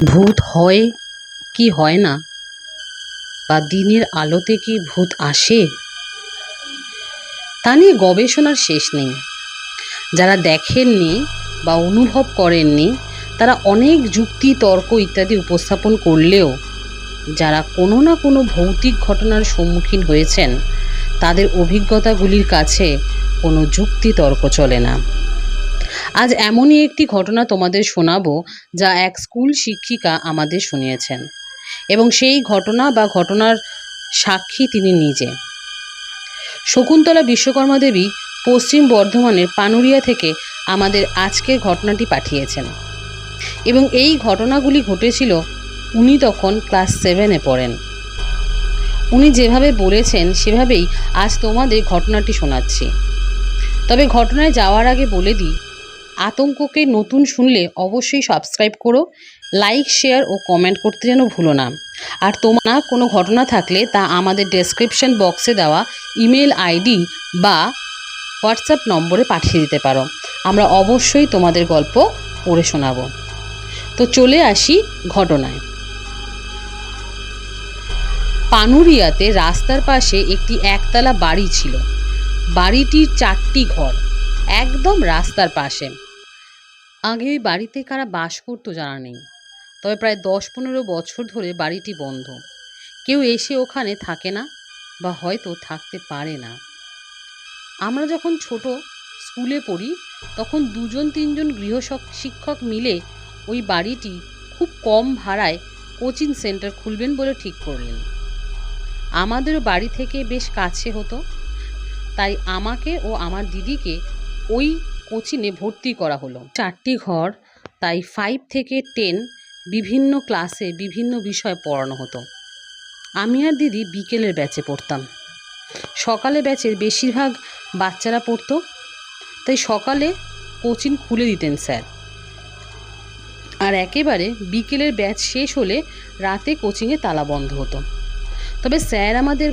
ভূত হয় কি হয় না? বা দিনের আলোতে কি ভূত আসে? তা নিয়ে গবেষণার শেষ নেই। যারা দেখেননি বা অনুভব করেননি, তারা অনেক যুক্তি, তর্ক ইত্যাদি উপস্থাপন করলেও যারা কোনো না কোনো ভৌতিক ঘটনার সম্মুখীন হয়েছেন, তাদের অভিজ্ঞতাগুলির কাছে কোনো যুক্তি, তর্ক চলে না। আজ এমনই একটি ঘটনা তোমাদের শোনাবো যা এক স্কুল শিক্ষিকা আমাদের শুনিয়েছেন। এবং সেই ঘটনা বা ঘটনার সাক্ষী তিনি নিজে। শকুন্তলা বিশ্বকর্মা দেবী পশ্চিম বর্ধমানের পানুরিয়া থেকে আমাদের আজকের ঘটনাটি পাঠিয়েছেন। এবং এই ঘটনাগুলি ঘটেছিল উনি তখন ক্লাস সেভেনে পড়েন। উনি যেভাবে বলেছেন সেভাবেই আজ তোমাদের ঘটনাটি শোনাচ্ছি। তবে ঘটনায় যাওয়ার আগে বলে দিই আতঙ্ককে নতুন শুনলে অবশ্যই সাবস্ক্রাইব করো লাইক শেয়ার ও কমেন্ট করতে যেন ভুলো না। আর তোমার কোনো ঘটনা থাকলে তা আমাদের ডেসক্রিপশন বক্সে দেওয়া ইমেল আইডি বা হোয়াটসঅ্যাপ নম্বরে পাঠিয়ে দিতে পারো। আমরা অবশ্যই তোমাদের গল্প পড়ে শোনাবো। তো চলে আসি ঘটনায়। পানুরিয়াতে রাস্তার পাশে একটি একতলা বাড়ি ছিল। বাড়িটির চারটি ঘর, একদম রাস্তার পাশে। আগে ওই বাড়িতে কারা বাস করতো জানা নেই। তবে প্রায় দশ পনেরো বছর ধরে বাড়িটি বন্ধ। কেউ এসে ওখানে থাকে না বা হয়তো থাকতে পারে না। আমরা যখন ছোট স্কুলে পড়ি, তখন দুজন, তিনজন গৃহ শিক্ষক মিলে ওই বাড়িটি খুব কম ভাড়ায় কোচিং সেন্টার খুলবেন বলে ঠিক করলেন। আমাদের বাড়ি থেকে বেশ কাছে হতো। তাই আমাকে ও আমার দিদিকে ওই কোচিংয়ে ভর্তি করা হলো। চারটি ঘর, তাই ফাইভ থেকে টেন বিভিন্ন ক্লাসে বিভিন্ন বিষয় পড়ানো হতো। আমি আর দিদি বিকেলের ব্যাচে পড়তাম। সকালে ব্যাচের বেশিরভাগ বাচ্চারা পড়তো, তাই সকালে কোচিং খুলে দিতেন স্যার। আর একেবারে বিকেলের ব্যাচ শেষ হলে রাতে কোচিংয়ে তালা বন্ধ হতো। তবে স্যার আমাদের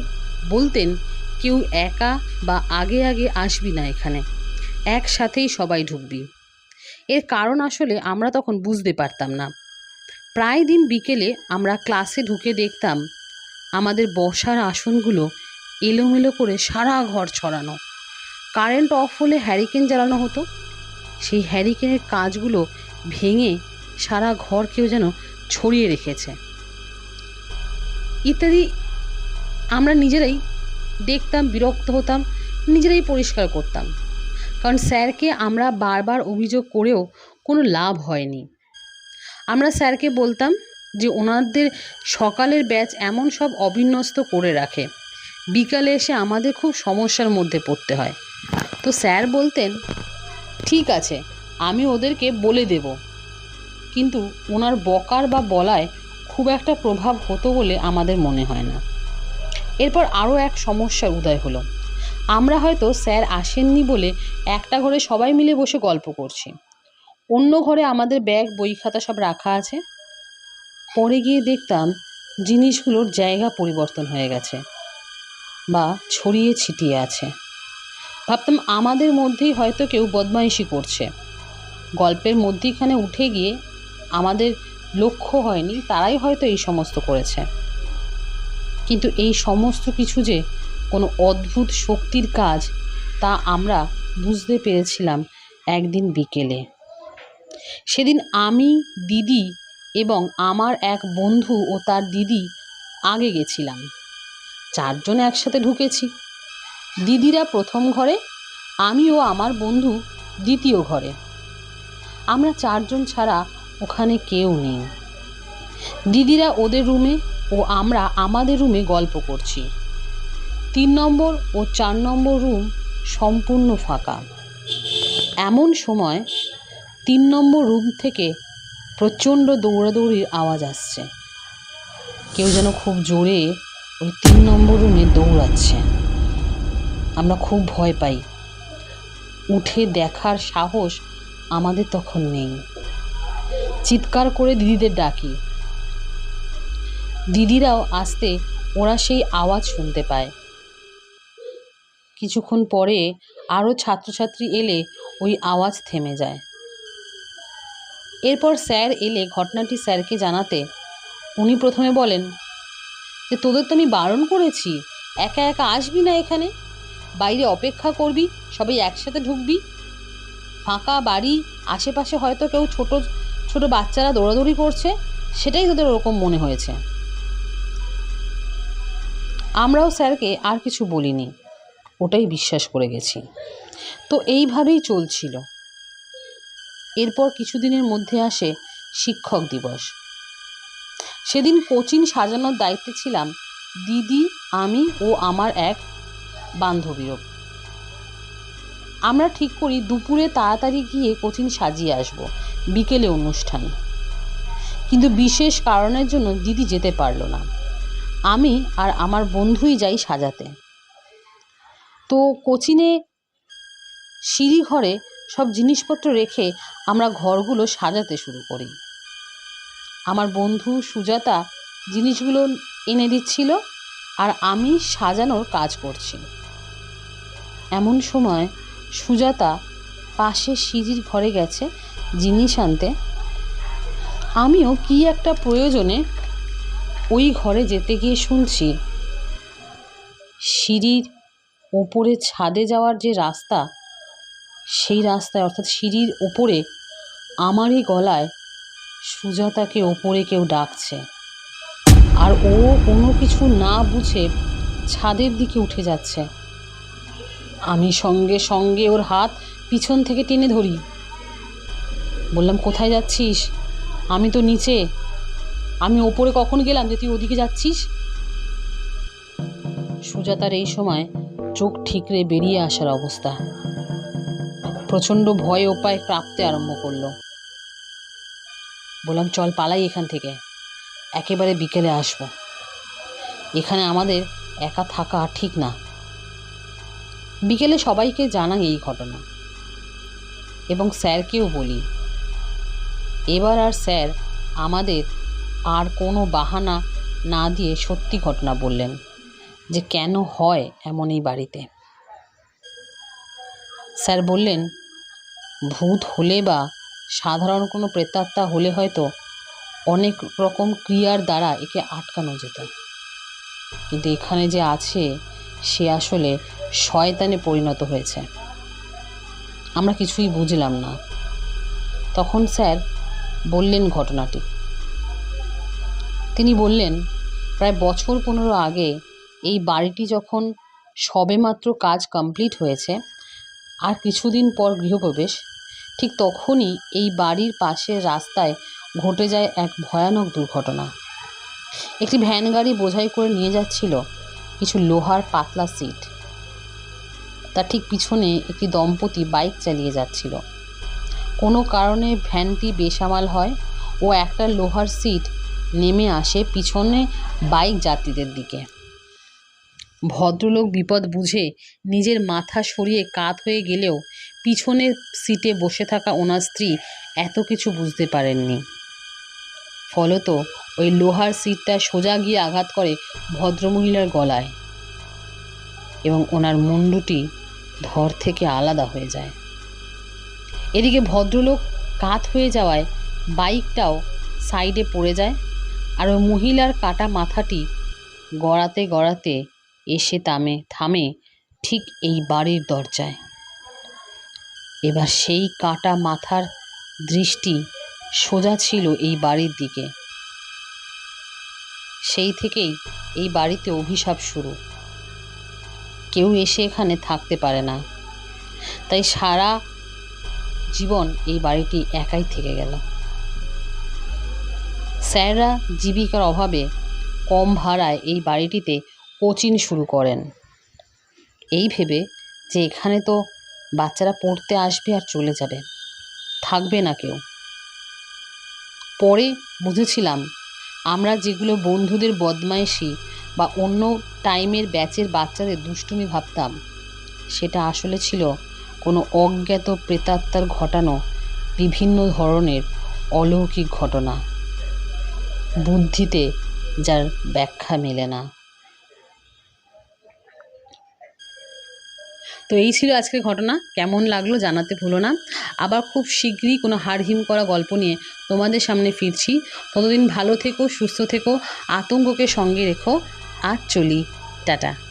বলতেন, কেউ একা বা আগে আগে আসবি না এখানে। একসাথেই সবাই ঢুকবি। এর কারণ আসলে আমরা তখন বুঝতে পারতাম না। প্রায় দিন বিকেলে আমরা ক্লাসে ঢুকে দেখতাম, আমাদের বসার আসনগুলো এলোমেলো করে সারা ঘর ছড়ানো। কারেন্ট অফ হলে হ্যারিকেন জ্বালানো হতো। সেই হ্যারিকেনের কাজগুলো ভেঙে সারা ঘর কেউ যেন ছড়িয়ে রেখেছে। ইত্যাদি আমরা নিজেরাই দেখতাম, বিরক্ত হতাম, নিজেরাই পরিষ্কার করতাম। কারণ স্যারকে আমরা বারবার অভিযোগ করেও কোনো লাভ হয়নি। আমরা স্যারকে বলতাম যে ওনাদের সকালের ব্যাচ এমন সব অবিন্যস্ত করে রাখে। বিকালে এসে আমাদের খুব সমস্যার মধ্যে পড়তে হয়। তো স্যার বলতেন, ঠিক আছে, আমি ওদেরকে বলে দেব। কিন্তু ওনার বকার বা বলায় খুব একটা প্রভাব হতো বলে আমাদের মনে হয় না। এরপর আরও এক সমস্যার উদয় হলো। আমরা হয়তো স্যার আসেননি বলে একটা ঘরে সবাই মিলে বসে গল্প করছি। অন্য ঘরে আমাদের ব্যাগ, বই খাতা সব রাখা আছে। পরে গিয়ে দেখতাম জিনিসগুলোর জায়গা পরিবর্তন হয়ে গেছে বা ছড়িয়ে ছিটিয়ে আছে। ভাবতাম আমাদের মধ্যেই হয়তো কেউ বদমাইশি করছে। গল্পের মধ্যেখানে উঠে গিয়ে আমাদের লক্ষ্য হয়নি, তারাই হয়তো এই সমস্ত করেছে। কিন্তু এই সমস্ত কিছু যে কোনো অদ্ভুত শক্তির কাজ তা আমরা বুঝতে পেরেছিলাম একদিন বিকেলে। সেদিন আমি, দিদি এবং আমার এক বন্ধু ও তার দিদি আগে গেছিলাম। চারজন একসাথে ঢুকেছি। দিদিরা প্রথম ঘরে, আমি ও আমার বন্ধু দ্বিতীয় ঘরে। আমরা চারজন ছাড়া ওখানে কেউ নেই। দিদিরা ওদের রুমে ও আমরা আমাদের রুমে গল্প করছি। তিন নম্বর ও চার নম্বর রুম সম্পূর্ণ ফাঁকা। এমন সময় তিন নম্বর রুম থেকে প্রচণ্ড দৌড়াদৌড়ির আওয়াজ আসছে। কেউ যেন খুব জোরে ওই তিন নম্বর রুমে দৌড়াচ্ছে। আমরা খুব ভয় পাই। উঠে দেখার সাহস আমাদের তখন নেই। চিৎকার করে দিদিদের ডাকি। দিদিরাও আসতে ওরা সেই আওয়াজ শুনতে পায়। কিছুক্ষণ পরে আরও ছাত্রছাত্রী এলে ওই আওয়াজ থেমে যায়। এরপর স্যার এলে ঘটনাটি স্যারকে জানাতে। উনি প্রথমে বলেন, যে তোদের তো আমি বারণ করেছি, একা একা আসবি না এখানে? বাইরে অপেক্ষা করবি, সবাই একসাথে ঢুকবি? ফাঁকা বাড়ি, আশেপাশে হয়তো কেউ ছোট ছোট বাচ্চারা দৌড়াদৌড়ি করছে? সেটাই তোদের ওরকম মনে হয়েছে। আমরাও স্যারকে আর কিছু বলিনি। ওটাই বিশ্বাস করে গেছি। তো এইভাবেই চলছিল। এরপর কিছুদিনের মধ্যে আসে শিক্ষক দিবস। সেদিন কোচিং সাজানোর দায়িত্বে ছিলাম দিদি, আমি ও আমার এক বান্ধবীরও। আমরা ঠিক করি দুপুরে তাড়াতাড়ি গিয়ে কোচিং সাজিয়ে আসব, বিকেলে অনুষ্ঠান। কিন্তু বিশেষ কারণের জন্য দিদি যেতে পারল না। আমি আর আমার বন্ধুই যাই সাজাতে। তো কোচিনে সিঁড়ি ঘরে সব জিনিসপত্র রেখে আমরা ঘরগুলো সাজাতে শুরু করি। আমার বন্ধু সুজাতা জিনিসগুলো এনে দিচ্ছিল আর আমি সাজানোর কাজ করছি। এমন সময় সুজাতা পাশে সিঁড়ির ঘরে গেছে জিনিস আনতে। আমিও কি একটা প্রয়োজনে ওই ঘরে যেতে গিয়ে শুনছি, সিঁড়ির ওপরে ছাদে যাওয়ার যে রাস্তা, সেই রাস্তায়, অর্থাৎ সিঁড়ির ওপরে, আমারই গলায় সুজাতাকে ওপরে কেউ ডাকছে। আর ও কোনো কিছু না বুঝে ছাদের দিকে উঠে যাচ্ছে। আমি সঙ্গে সঙ্গে ওর হাত পিছন থেকে টেনে ধরি। বললাম, কোথায় যাচ্ছিস? আমি তো নিচে। আমি ওপরে কখন গেলাম যে তুই ওদিকে যাচ্ছিস? সুজাতার এই সময় চোখ ঠিকরে বেরিয়ে আসার অবস্থা। প্রচণ্ড ভয় উপায় প্রাপ্তে আরম্ভ করল। বললাম, চল, পালাই এখান থেকে। একেবারে বিকেলে আসব। এখানে আমাদের একা থাকা ঠিক না। বিকেলে সবাইকে জানাই এই ঘটনা। এবং স্যারকেও বলি, এবার আর স্যার আমাদের আর কোনো বাহানা না দিয়ে সত্যি ঘটনা বললেন। যে কেন হয় এমন এই বাড়িতে? স্যার বললেন, ভূত হলে বা সাধারণ কোনো প্রেতাত্মা হলে হয়তো অনেক রকম ক্রিয়ার দ্বারা একে আটকানো যেত। কিন্তু এখানে যে আছে, সে আসলে শয়তানে পরিণত হয়েছে। আমরা কিছুই বুঝলাম না। তখন স্যার বললেন ঘটনাটি। তিনি বললেন, প্রায় বছর পনেরো আগে এই বাড়িটি যখন সবেমাত্র কাজ কমপ্লিট হয়েছে, আর কিছুদিন পর গৃহপ্রবেশ, ঠিক তখনই এই বাড়ির পাশের রাস্তায় ঘটে যায় এক ভয়ানক দুর্ঘটনা। একটি ভ্যান গাড়ি বোঝাই করে নিয়ে যাচ্ছিল কিছু লোহার পাতলা সিট। তার ঠিক পিছনে একটি দম্পতি বাইক চালিয়ে যাচ্ছিল। কোনো কারণে ভ্যানটি বেসামাল হয় ও একটা লোহার সিট নেমে আসে পিছনে বাইক যাত্রীদের দিকে। ভদ্রলোক বিপদ বুঝে নিজের মাথা সরিয়ে কাত হয়ে গেলেও পিছনের সিটে বসে থাকা ওনার স্ত্রী এত কিছু বুঝতে পারেননি। ফলত ওই লোহার সিটটা সোজা গিয়ে আঘাত করে ভদ্রমহিলার গলায় এবং ওনার মুন্ডুটি ধর থেকে আলাদা হয়ে যায়। এদিকে ভদ্রলোক কাত হয়ে যাওয়ায় বাইকটাও সাইডে পড়ে যায় আর ওই মহিলার কাটা মাথাটি গড়াতে গড়াতে এসে তামে, থামে ঠিক এই বাড়ির দরজায়। এবার সেই কাটা মাথার দৃষ্টি সোজা ছিল এই বাড়ির দিকে। সেই থেকেই এই বাড়িতে অভিশাপ শুরু। কেউ এসে এখানে থাকতে পারে না। তাই সারা জীবন এই বাড়িটি একাই থেকে গেল। স্যাররা জীবিকার অভাবে কম ভাড়ায় এই বাড়িটিতে কোচিং শুরু করেন। এই ভেবে যে এখানে তো বাচ্চারা পড়তে আসবে আর চলে যাবে, থাকবে না কেউ। পরে বুঝেছিলাম আমরা যেগুলো বন্ধুদের বদমাইশি বা অন্য টাইমের ব্যাচের বাচ্চাদের দুষ্টুমি ভাবতাম, সেটা আসলে ছিল কোনো অজ্ঞাত প্রেতাত্মার ঘটানো বিভিন্ন ধরনের অলৌকিক ঘটনা। বুদ্ধিতে যার ব্যাখ্যা মেলে না। তো এই ছিল আজকের ঘটনা। কেমন লাগল জানাতে ভুলো না। আবার খুব শীঘ্রই কোনো হাড়হিম করা গল্প নিয়ে তোমাদের সামনে ফিরছি। ততদিন ভালো থেকো, সুস্থ থেকো, আতঙ্ককে সঙ্গে রেখো। আর চলি। টাটা।